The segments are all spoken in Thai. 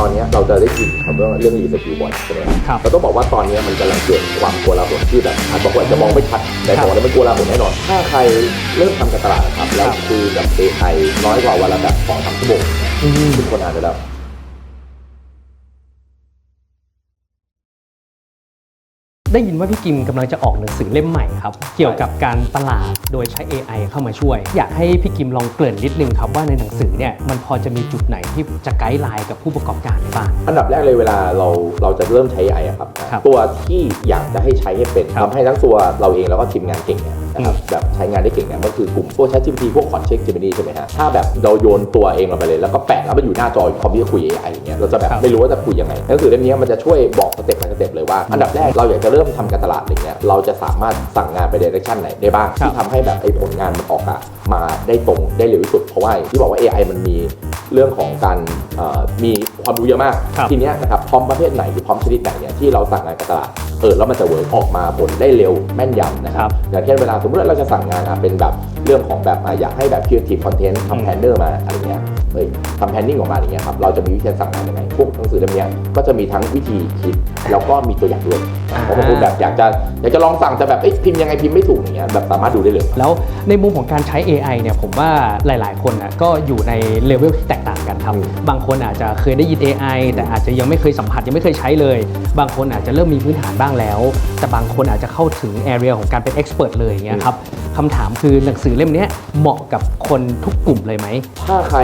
ตอนเนี้ยเราจะได้ยินคำว่าเรื่องรีสกิลบ่อยใช่ไหมครับเราต้องบอกว่าตอนเนี้ยมันกำลังเกิดความกลัวลาหลที่แบบอาจบอกว่าจะมองไม่ชัดแต่บอกว่ามันกลัวลาหลแน่นอน ถ้าใครเริ่มทำการตลาดนะครับแล้วครับคุยกับ AI น้อยกว่าวันละแบบสองสามชั่วโมงอืมทุกคนอ่านไปแล้ว ได้ยินว่าพี่กิมกำลังจะออกหนังสือเล่มใหม่ครับ เกี่ยวกับการตลาดโดยใช้ AI เข้ามาช่วย อยากให้พี่กิมลองเกริ่นนิดนึงครับว่าในหนังสือเนี่ยมันพอจะมีจุดไหนที่จะไกด์ไลน์กับผู้ประกอบการได้บ้าง อันดับแรกเลยเวลาเราเราจะเริ่มใช้ AI อะครับ ครับตัวที่อยากจะให้ใช้ให้เป็นครับ ทำให้ทั้งตัวเราเองแล้วก็ทีมงานเก่งเนี่ย นะครับแบบใช้งานได้เก่งเนี่ยมันคือกลุ่มพวก ChatGPT พวก c o n t e x t Gemini ใช่ไหมฮะถ้าแบบเราโยนตัวเองลงไปเลยแล้วก็แปะแล้วมันอยู่หน้าจอพร้อมที่จะคุย AI อย่างเงี้ยเราจะแบบครับไม่รู้ว่าจะคุยยังไงหนังสือเล่มนี้มันจะช่วยบอกสเต็ป by สเต็ปเลยว่า อันดับแรกเราอยากจะเริ่มทำการตลาดอย่างเงี้ยเราจะสามารถสั่งงานไปในเดเรคชันไหนได้บ้างครับที่ทำให้แบบไอ้ผลงานมันออกอะมาได้ตรงได้เร็วที่สุดเพราะว่าอย่างที่บอกว่า AI มันมีเรื่องของการเอ่อมีความรู้เยอะมากครับทีเนี้ยนะครับพร้อมประเภทไหนหรือพร้อมชนิดไหนเนี่ยที่เราสั่งงานกับตลาด เออแล้วมันจะเวิร์กออกมาผลได้เร็วแม่นยำนะคครัรับบอย่างเช่นเวลาสมมติว่าเราจะสั่งงานอะเป็นแบบเรื่องของแบบอะอยากให้แบบ creative content อืมทำแพนเนอร์มาอะไรเงี้ยเอ้ยทำแพนนิ่งออกมาอย่างเงี้ยครับเราจะมีวิธีการสั่งงานยังไงพวกหนังสือเล่มเนี้ยก็จะมีทั้งวิธีคิด แล้วก็มีตัวอย่างด้วย เพราะบางคนแบบอยากจะอยากจะลองสั่งแต่แบบเอ้ยพิมพ์ยังไงพิมพ์ไม่ถูกอย่างเงี้ยแบบสามารถดูได้เลย แล้วในมุมของการใช้ AI เนี่ยผมว่าหลาย ๆ คนนะก็อยู่ในเลเวลที่แตกต่างกันครับอืมบางคนอาจจะเคยได้ยิน AI แต่อาจจะยังไม่เคยสัมผัสยังไม่เคยใช้เลย บางคนอาจจะเริ่มมีพื้นฐานบ้างแล้ว แต่บางคนอาจจะเข้าถึง area ของการเป็น expert เลยอย่างเงี้ยครับคำถามคือหนังสือเล่มเนี้ยเหมาะกับคนทุกกลุ่มเลยไหม ถ้าใคร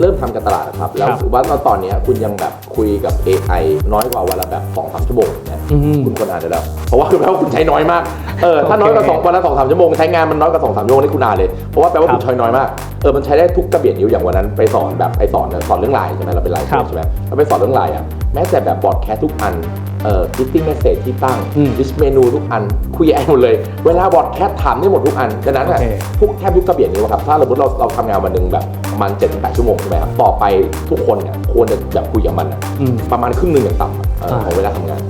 เริ่มทำการตลาดนะครับ แล้วครับว่าตอนเนี้ยคุณยังแบบคุยกับ AI น้อยกว่าวันละแบบสองสามชั่วโมงเนี่ยอืม คุณควรอ่านได้แล้วเพราะว่าคือแปลว่าคุณใช้น้อยมาก เออถ้าโอเคน้อยกว่าสองวันละสองสามชั่วโมงใช้งานมันน้อยกว่าสองสามชั่วโมงนี่คุณอ่านเลย เพราะว่าแปลว่าครับคุณใช้น้อยมาก เออมันใช้ได้ทุกกระเบียดนิ้วอย่างวันนั้นไปสอนแบบไปสอนสอนเรื่องไลน์ใช่ไหมเราเป็นไลน์ครับใช่ไหมเราไปสอนเรื่องไลน์อะแม้แต่แบบบอร์ดแคสทุกอันเอ่อ fitting message ที่ตั้งอืม list เมนูทุกอัน คุยไอหมดเลย เวลาบอร์ดแคสถามได้หมดทุกอันดังนั้นอะโอเคทุกแทบทุกกระเบียดนิ้วครับ ถ้าสมมติเราเราทำงานวันหนึ่งแบบประมาณ7จ็ดแปดชั่วโมงใช่ไหมครับ ต่อไปทุกคนเนี่ยควรจะแบบคุยกับมันอะอืมประมาณครึ่งหนึ่งอย่างต่ำอะเอออ่าของเวลาทำงาน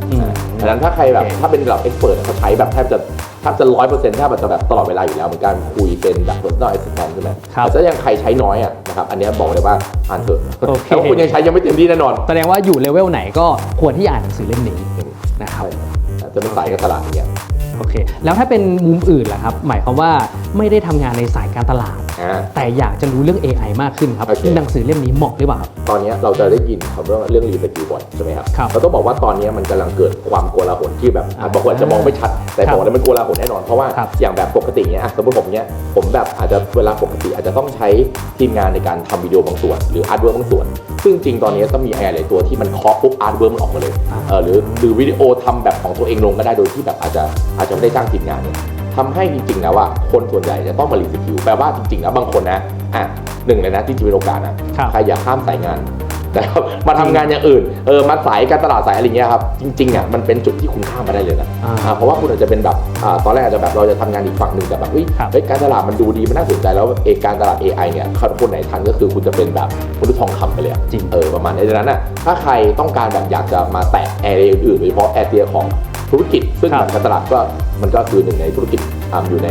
อืมอ่าดังนั้นถ้าใครแบบโอเคถ้าเป็นแบบเอ็กซ์เพรสเขาใช้แบบแทบจะแทบจะร้อยเปอร์เซ็นต์แทบจะแบบตลอดเวลาอยู่แล้วเหมือนการคุยเป็นแบบ personal assistant ใช่ไหมครับแต่ถ้ายังใครใช้น้อยอะนะครับอันเนี้ยบอกเลยว่าอ่านเถอะโอเค แต่ว่าคุณยังใช้ยังไม่เต็มที่แน่นอนแสดงว่าอยู่เลเวลไหนก็ควรที่อ่านหนังสือเล่มนี้นะครับจะเป็นสายการตลาดเนี่ยโอเค แล้วถ้าเป็นมุมอื่นล่ะครับ หมายความว่าไม่ได้ทำงานในสายการตลาด อ่า แต่อยากจะรู้เรื่อง AI มากขึ้นครับโอเค หนังสือเล่มนี้เหมาะหรือเปล่าครับ ตอนเนี้ยเราจะได้ยินคำว่าเรื่องรีสกิลบ่อยใช่ไหมครับครับเราต้องบอกว่าตอนเนี้ยมันกำลังเกิดความโกลาหลที่แบบอ่าบอกว่าจะมองไม่ชัด แต่ครับบอกเลยมันโกลาหลแน่นอน เพราะว่าครับอย่างแบบปกติเนี้ยอะสมมติผมเนี้ยผมแบบอาจจะเวลาปกติอาจจะต้องใช้ทีมงานในการทำวิดีโอบางส่วน หรืออาร์ตเวิร์บางส่วน ซึ่งจริงตอนนี้ต้องมีแอร์หลายตัวที่มันเคาะปุ๊บอาร์ตเวิร์มันออกมาเลยอ่า เออหรือหรือวิดีโอทำแบบของตัวเองลงก็ได้โดยที่แบบอาจจะอาจจะไม่ได้จ้างทีมงานเนี่ย ทำให้จริงๆแล้วว่าคนส่วนใหญ่จะต้องมารีสกิลแปลว่าจริงๆแล้วบางคนนะอะหนึ่งเลยนะที่จะเป็นโอกาสนะครับใครอย่าข้ามสายงานนะครับมาทำงานอย่างอื่นเออมาสายการตลาดสายอะไรเงี้ยครับจริงๆอะมันเป็นจุดที่คุณข้ามมาได้เลยนะอ่าอ่าเพราะว่าคุณอาจจะเป็นแบบอ่าตอนแรกอาจจะแบบเราจะทำงานอีกฝั่งหนึ่งแต่แบบเฮ้ยครับเฮ้ยการตลาดมันดูดีมันน่าสนใจแล้วเอกการตลาด AI เนี่ยคนไหนทันก็คือคุณจะเป็นแบบมนุษย์ทองคำไปเลยอะจริงเออประมาณนี้ดังนั้นอะถ้าใครต้องการแบบอยากจะมาแตะแอเรียอื่นๆโดยเฉพาะแอเรียของ ธุรกิจ ซึ่งครับการตลาดก็มันก็คือหนึ่งในธุรกิจอ่าอยู่ใน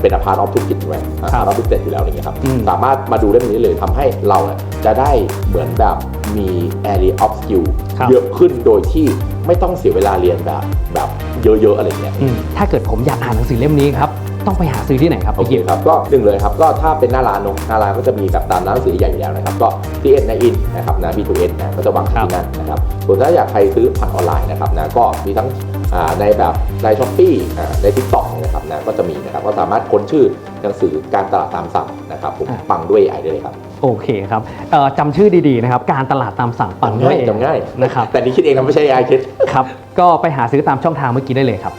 เป็นอาพาร์ตออฟธุรกิจใช่ไหมอาครับพาร์ตออฟธุรกิจอยู่แล้วอย่างเงี้ยครับ อืม สามารถมาดูเล่มนี้เลยทำให้เราเนี่ยจะได้เหมือนแบบมี area of skill ครับ เยอะขึ้นโดยที่ไม่ต้องเสียเวลาเรียนแบบแบบเยอะๆอะไรเงี้ย อืมถ้าเกิดผมอยากอ่านหนังสือเล่มนี้ครับ ต้องไปหาซื้อที่ไหนครับโอพี่เคเกียรติครับก็หนึ่งเลยครับก็ถ้าเป็นหน้าร้านเนอะหน้าร้านก็จะมีแบบตามร้านหนังสือใหญ่อยู่แล้วนะครับก็ CS ในอินนะครับนะ B2N นะก็จะวางที่นั่นนะครับส่วนถ้าอยากใครซื้อผ่านออนไลน์นะครับนะก็มีทั้งอ่าในแบบในช้อปปี้ในทิกตอกนะครับนะก็จะมีนะครับก็สามารถค้นชื่อหนังสือการตลาดตามสั่งนะครับผมอ่าปังด้วย AI ได้เลยครับโอเคครับเอ่อจำชื่อดีๆนะครับการตลาดตามสั่งปังด้วยจำง่ายนะครับแต่นี่คิดเองนะไม่ใช่ AI คิดครับก็ไปหาซื้อตามช่องทางเมื่อกี้ได้เลยครับ